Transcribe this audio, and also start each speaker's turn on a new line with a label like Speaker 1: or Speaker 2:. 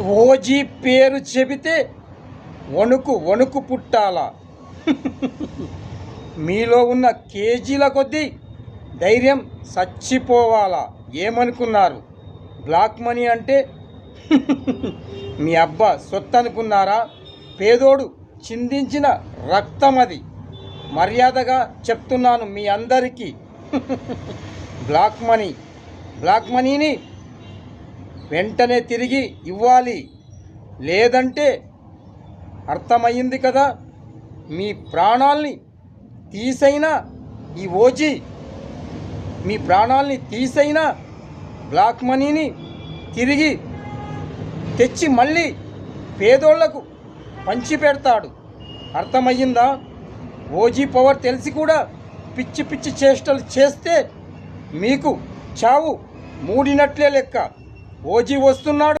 Speaker 1: OG పేరు చెబితే వణుకు వణుకు పుట్టాలా? మీలో ఉన్న కేజీల కొద్దీ ధైర్యం చచ్చిపోవాలా? ఏమనుకున్నారు? బ్లాక్ మనీ అంటే? మీ అబ్బా సొత్తు అనుకున్నారా పేదోడు చిందించిన రక్తం అది మర్యాదగా చెప్తున్నాను మీ అందరికీ. Black money. బ్లాక్ మనీని వెంటనే తిరిగి ఇవ్వాలి. లేదంటే అర్థమయ్యింది కదా మీ ప్రాణాల్ని తీసైనా ఈ ఓజీ మీ ప్రాణాల్ని తీసైనా బ్లాక్ మనీని తిరిగి తెచ్చి మళ్ళీ పేదోళ్ళకు పంచిపెడతాడు. అర్థమయ్యిందా? ఓజీ పవర్ తెలిసి కూడా పిచ్చి పిచ్చి చేష్టలు చేస్తే మీకు చావు మూడినట్లే లెక్క. ఓజీ వస్తున్నాడు.